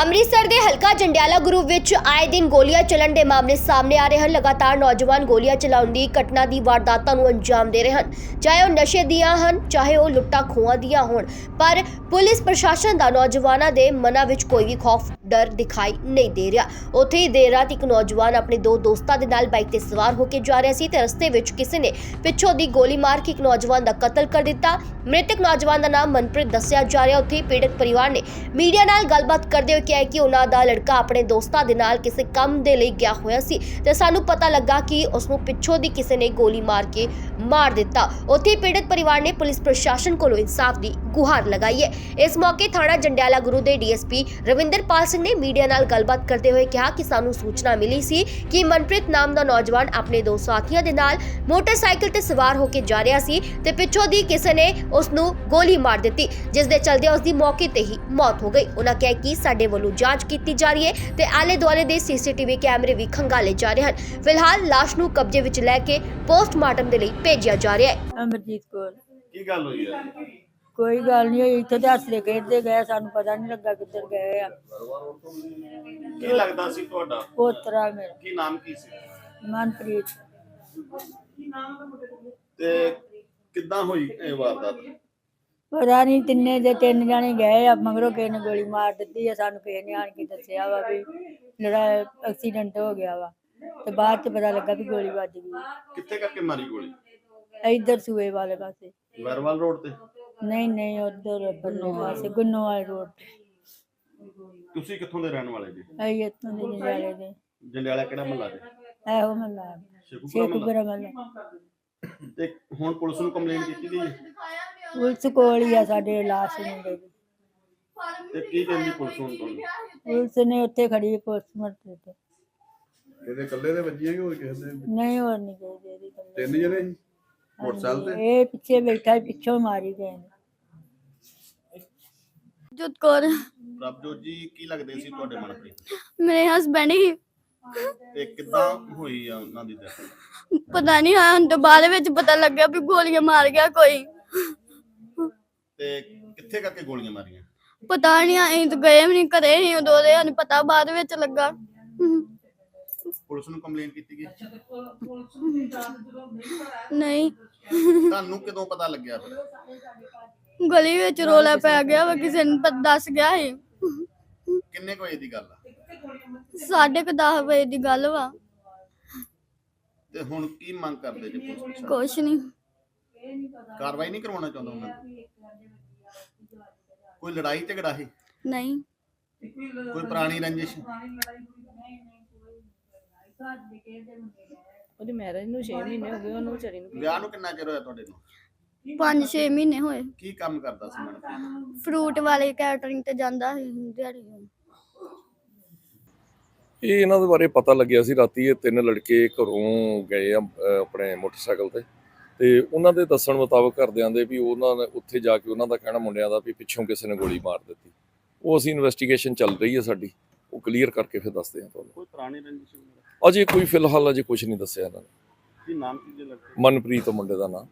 ਅੰਮ੍ਰਿਤਸਰ ਦੇ ਹਲਕਾ ਜੰਡਿਆਲਾ ਗਰੁੱਪ ਵਿੱਚ ਆਏ ਦਿਨ ਗੋਲੀਆਂ ਚੱਲਣ ਦੇ ਮਾਮਲੇ ਸਾਹਮਣੇ ਆ ਰਹੇ ਹਨ। ਲਗਾਤਾਰ ਨੌਜਵਾਨ ਗੋਲੀਆਂ ਚਲਾਉਣ ਦੀ ਘਟਨਾ ਦੀ ਵਾਰਦਾਤਾਂ ਨੂੰ ਅੰਜਾਮ ਦੇ ਰਹੇ ਹਨ। ਚਾਹੇ ਉਹ ਨਸ਼ੇ ਦੀਆਂ ਹਨ, ਚਾਹੇ ਉਹ ਲੁੱਟਾਂ ਖੋਹਾਂ ਦੀਆਂ ਹੋਣ, ਪਰ ਪੁਲਿਸ ਪ੍ਰਸ਼ਾਸਨ ਦਾ ਨੌਜਵਾਨਾਂ ਦੇ ਮਨਾਂ ਵਿੱਚ ਕੋਈ ਵੀ ਖੌਫ, ਡਰ ਦਿਖਾਈ ਨਹੀਂ ਦੇ ਰਿਹਾ। ਉੱਥੇ ਹੀ ਦੇਰ ਰਾਤ ਇੱਕ ਨੌਜਵਾਨ ਆਪਣੇ ਦੋ ਦੋਸਤਾਂ ਦੇ ਨਾਲ ਬਾਈਕ ਤੇ ਸਵਾਰ ਹੋ ਕੇ ਜਾ ਰਿਹਾ ਸੀ ਤੇ ਰਸਤੇ ਵਿੱਚ ਕਿਸੇ ਨੇ ਪਿੱਛੋਂ ਦੀ ਗੋਲੀ ਮਾਰ ਕੇ ਇੱਕ ਨੌਜਵਾਨ ਦਾ ਕਤਲ ਕਰ ਦਿੱਤਾ। ਮ੍ਰਿਤਕ ਨੌਜਵਾਨ ਦਾ ਨਾਮ ਮਨਪ੍ਰੀਤ ਦੱਸਿਆ ਜਾ ਰਿਹਾ। ਉੱਥੇ ਹੀ ਪੀੜਤ ਪਰਿਵਾਰ ਨੇ ਮੀਡੀਆ ਨਾਲ ਗੱਲਬਾਤ ਕਰਦੇ ਹੋਏ ਕਿਹਾ ਕਿ ਉਹਨਾਂ ਦਾ ਲੜਕਾ ਆਪਣੇ ਦੋਸਤਾਂ ਦੇ ਨਾਲ ਕਿਸੇ ਕੰਮ ਦੇ ਲਈ ਗਿਆ ਹੋਇਆ ਸੀ ਤੇ ਸਾਨੂੰ ਪਤਾ ਲੱਗਾ ਕਿ ਉਸ ਨੂੰ ਪਿੱਛੋਂ ਦੀ ਕਿਸੇ ਨੇ ਗੋਲੀ ਮਾਰ ਕੇ ਮਾਰ ਦਿੱਤਾ। ਉੱਥੇ ਪੀੜਤ ਪਰਿਵਾਰ ਨੇ ਪੁਲਿਸ ਪ੍ਰਸ਼ਾਸਨ ਕੋਲੋਂ ਇਨਸਾਫ ਦੀ ਗੁਹਾਰ ਲਗਾਈ ਹੈ। ਇਸ ਮੌਕੇ ਥਾਣਾ ਜੰਡਿਆਲਾ ਗੁਰੂ ਦੇ ਡੀਐਸਪੀ ਰਵਿੰਦਰਪਾਲ ਸਿੰਘ ਨੇ ਮੀਡੀਆ ਨਾਲ ਗੱਲਬਾਤ ਕਰਦੇ ਹੋਏ ਕਿਹਾ ਕਿ ਸਾਨੂੰ ਸੂਚਨਾ ਮਿਲੀ ਸੀ ਕਿ ਮਨਪ੍ਰੀਤ ਨਾਮ ਦਾ ਨੌਜਵਾਨ ਆਪਣੇ ਦੋ ਸਾਥੀਆਂ ਦੇ ਨਾਲ ਮੋਟਰਸਾਈਕਲ ਤੇ ਸਵਾਰ ਹੋ ਕੇ ਜਾ ਰਿਹਾ ਸੀ ਤੇ ਪਿੱਛੋਂ ਦੀ ਕਿਸੇ ਨੇ ਉਸ ਨੂੰ ਗੋਲੀ ਮਾਰ ਦਿੱਤੀ, ਜਿਸ ਦੇ ਚਲਦੇ ਉਸ ਦੀ ਮੌਕੇ ਤੇ ਹੀ ਮੌਤ ਹੋ ਗਈ। ਉਹਨਾਂ ਕਿਹਾ ਕਿ ਸਾਡੇ ਵੱਲੋਂ ਜਾਂਚ ਕੀਤੀ ਜਾ ਰਹੀ ਹੈ ਤੇ ਆਲੇ ਦੁਆਲੇ ਦੇ ਸੀਸੀਟੀਵੀ ਕੈਮਰੇ ਵੀ ਖੰਗਾਲੇ ਜਾ ਰਹੇ ਹਨ। ਫਿਲਹਾਲ ਲਾਸ਼ ਨੂੰ ਕਬਜ਼ੇ ਵਿੱਚ ਲੈ ਕੇ ਪੋਸਟਮਾਰਟਮ ਦੇ ਲਈ ਭੇਜਿਆ ਜਾ ਰਿਹਾ ਹੈ। ਅਮਰਜੀਤ ਕੌਰ। ਕੀ ਗੱਲ ਹੋਈ ਹੈ ਕੋਈ ਗੱਲ ਨਹੀਂ ਹੋਈ। ਇੱਥੇ ਤੇ ਹੱਸਦੇ ਖੇਡਦੇ ਗਏ ਸਾਨੂੰ ਪਤਾ ਨਹੀਂ ਲੱਗਾ ਕਿੱਧਰ ਗਏ ਆ। ਕੀ ਲੱਗਦਾ ਸੀ ਤੁਹਾਡਾ? ਪੋਤਰਾ ਮੇਰਾ। ਕੀ ਨਾਮ ਕੀ ਸੀ? ਮਨਪ੍ਰੀਤ। ਤੇ ਕਿੱਦਾਂ ਹੋਈ ਇਹ ਵਾਰਦਾਤ? ਪਤਾ ਨਹੀਂ ਤਿੰਨੇ ਦੇ ਤਿੰਨ ਜਾਣੇ ਗਏ ਆ ਮਗਰੋਂ ਕਿਸੇ ਨੇ ਗੋਲੀ ਮਾਰ ਦਿੱਤੀ ਆ ਸਾਨੂੰ ਕਿਸੇ ਨੇ ਆਣ ਕੇ ਦੱਸਿਆ ਵਾ ਵੀ ਜਿਹੜਾ ਐਕਸੀਡੈਂਟ ਹੋ ਗਿਆ ਵਾ। ਤੇ ਬਾਅਦ ਚ ਪਤਾ ਲੱਗਾ ਵੀ ਗੋਲੀ ਵੱਜ ਗਈ। ਕਿੱਥੇ ਕਰਕੇ ਮਾਰੀ ਗੋਲੀ? ਇੱਧਰ ਸੂਏ ਵਾਲੇ ਪਾਸੇ। ਵਰਵਾਲ ਰੋਡ ਤੇ? ਨਹੀਂ ਨਹੀਂ ਉਧਰ ਬੰਨੇ ਪਾਸੇ ਗੁੰਨੋ ਵਾਲੇ ਰੋਡ ਤੇ। ਤੁਸੀਂ ਕਿੱਥੋਂ ਦੇ ਰਹਿਣ ਵਾਲੇ ਜੀ? ਅਸੀਂ ਇੱਥੋਂ ਦੇ ਨਜ਼ਾਰੇ ਦੇ। ਜੰਡਿਆਲਾ ਕਿਹੜਾ ਮਹੱਲਾ ਜੀ ਇਹੋ ਮੱਲਾ ਸ਼ੇਖੂਪੁਰਾ ਸ਼ੇਖੂਪੁਰਾ ਮੱਲਾ ਤੇ ਹੁਣ ਪੁਲਿਸ ਨੂੰ ਕੰਪਲੇਂਟ ਕੀਤੀ ਗਈ? ਹੈ ਪੁਲਿਸ ਕੋਲ ਹੀ ਆ ਸਾਡੇ ਲਾਸ਼ ਮੁੰਡੇ ਦੀ। ਤੇ ਕੀ ਕਹਿੰਦੀ ਪੁਲਿਸ ਹੁਣ ਤੁਹਾਨੂੰ? ਪੁਲਿਸ ਨੇ ਉੱਥੇ ਖੜੀ ਪੋਸਟਮਾਰਟਮ ਤੇ। ਇਹਦੇ ਇਕੱਲੇ ਦੇ ਵੱਜੀਆਂ ਕਿ ਹੋਰ ਕਿਸੇ ਦੇ? ਨਹੀਂ ਹੋਰ ਨਹੀਂ ਗਈ ਦੇਰੀ ਤਿੰਨ ਜਣੇ ਸੀ? ਮੋਟਰਸਾਈਕਲ ਤੇ? ਇਹ ਪਿੱਛੇ ਬੈਠਾ ਪਿੱਛੋਂ ਮਾਰੀ ਗਏ ਨੇ। ਜੋਤ ਕੌਰ। ਪ੍ਰਭਜੋਤ ਜੀ ਕੀ ਲੱਗਦੇ ਸੀ ਤੁਹਾਡੇ ਮਨਪ੍ਰੀਤ ਮੇਰੇ ਹਸਬੰਡ ਹੀ। ਤੇ ਕਿੱਦਾਂ ਹੋਈ ਆ ਉਹਨਾਂ ਦੀ death? ਪਤਾ ਨਹੀਂ ਹਾਂ ਤੋਂ ਬਾਅਦ ਵਿੱਚ ਪਤਾ ਲੱਗਿਆ ਵੀ ਗੋਲੀਆਂ ਮਾਰ ਗਿਆ ਕੋਈ। ਤੇ ਕਿੱਥੇ ਕਰਕੇ ਗੋਲੀਆਂ ਮਾਰੀਆਂ? ਪਤਾ ਨਹੀਂ ਅਸੀਂ ਤਾਂ ਗਏ ਵੀ ਨਹੀਂ ਘਰੇ ਹੀ ਉਦੋਂ ਦੇ ਸਾਨੂੰ ਪਤਾ ਬਾਅਦ ਵਿੱਚ ਲੱਗਾ। ਪੁਲਿਸ ਨੂੰ ਕੰਪਲੇਂਟ ਕੀਤੀ ਗਈ? ਨਹੀਂ। ਤੁਹਾਨੂੰ ਕਦੋਂ ਪਤਾ ਲੱਗਿਆ? ਫਿਰ ਗਲੀ ਵਿੱਚ ਰੋਲਾ ਪੈ ਗਿਆ ਵਾ ਕਿਸੇ ਨੇ ਪਤਾ ਦੱਸ ਗਿਆ ਸੀ। ਕਿੰਨੇ ਕੁ ਵਜੇ ਦੀ ਗੱਲ ਆ? ਸਾਢੇ ਕੁ ਦਸ ਵਜੇ ਦੀ ਗੱਲ ਵਾ। ਤੇ ਹੁਣ ਕੀ ਮੰਗ ਕਰਦੇ ਜੀ ਪੁਲਿਸ ਪ੍ਰਸ਼ਾਸਨ? ਕੁਛ ਨਹੀਂ ਕਾਰਵਾਈ ਨਹੀਂ ਕਰਵਾਉਣਾ ਚਾਹੁੰਦਾ ਉਹਨਾਂ ਨੂੰ? ਕੋਈ ਲੜਾਈ ਝਗੜਾ ਹੈ ਨਹੀਂ। ਕੋਈ ਪੁਰਾਣੀ ਰੰਜਿਸ਼? ਉਹਦੀ ਮੈਰਿਜ ਨੂੰ 6 ਮਹੀਨੇ ਹੋ ਗਏ ਉਹਨੂੰ ਵਿਚਾਰੀ ਨੂੰ ਵਿਆਹ ਨੂੰ ਕਿੰਨਾ ਚਿਰ ਹੋਇਆ ਤੁਹਾਡੇ ਨੂੰ 5-6 ਮਹੀਨੇ ਹੋਏ। ਕੀ ਕੰਮ ਕਰਦਾ ਸੀ ਮਨਪ੍ਰੀਤ ਫਰੂਟ ਵਾਲੇ ਕੈਟਰਿੰਗ ਤੇ ਜਾਂਦਾ ਸੀ ਦਿਹਾੜੀ ਨੂੰ। ਇਹ ਇਹਨਾਂ ਦੇ ਬਾਰੇ ਪਤਾ ਲੱਗਿਆ ਸੀ ਰਾਤੀ ਇਹ ਤਿੰਨ ਲੜਕੇ ਘਰੋਂ ਗਏ ਆ ਅਹ ਆਪਣੇ ਮੋਟਰਸਾਈਕਲ ਤੇ। ਤੇ ਉਹਨਾਂ ਦੇ ਦੱਸਣ ਮੁਤਾਬਕ ਘਰਦਿਆਂ ਦੇ ਵੀ ਉਹਨਾਂ ਨੇ ਉੱਥੇ ਜਾ ਕੇ ਉਹਨਾਂ ਦਾ ਕਹਿਣਾ ਮੁੰਡਿਆਂ ਦਾ ਵੀ ਪਿੱਛੋਂ ਕਿਸੇ ਨੇ ਗੋਲੀ ਮਾਰ ਦਿੱਤੀ। ਉਹ ਅਸੀਂ ਇਨਵੈਸਟੀਗੇਸ਼ਨ ਚੱਲ ਰਹੀ ਹੈ ਸਾਡੀ। ਉਹ ਕਲੀਅਰ ਕਰਕੇ ਫਿਰ ਦੱਸਦੇ ਹਾਂ ਤੁਹਾਨੂੰ। ਕੋਈ ਪੁਰਾਣੀ ਰੰਜਿਸ਼ ਵਗੈਰਾ? ਅਜੇ ਕੋਈ ਫਿਲਹਾਲ ਅਜੇ ਕੁਝ ਨਹੀਂ ਦੱਸਿਆ ਇਹਨਾਂ ਨੇ। ਕੀ ਨਾਮ ਕੀ ਜੇ ਲੱਗਦਾ? ਮਨਪ੍ਰੀਤ ਮੁੰਡੇ ਦਾ ਨਾਮ।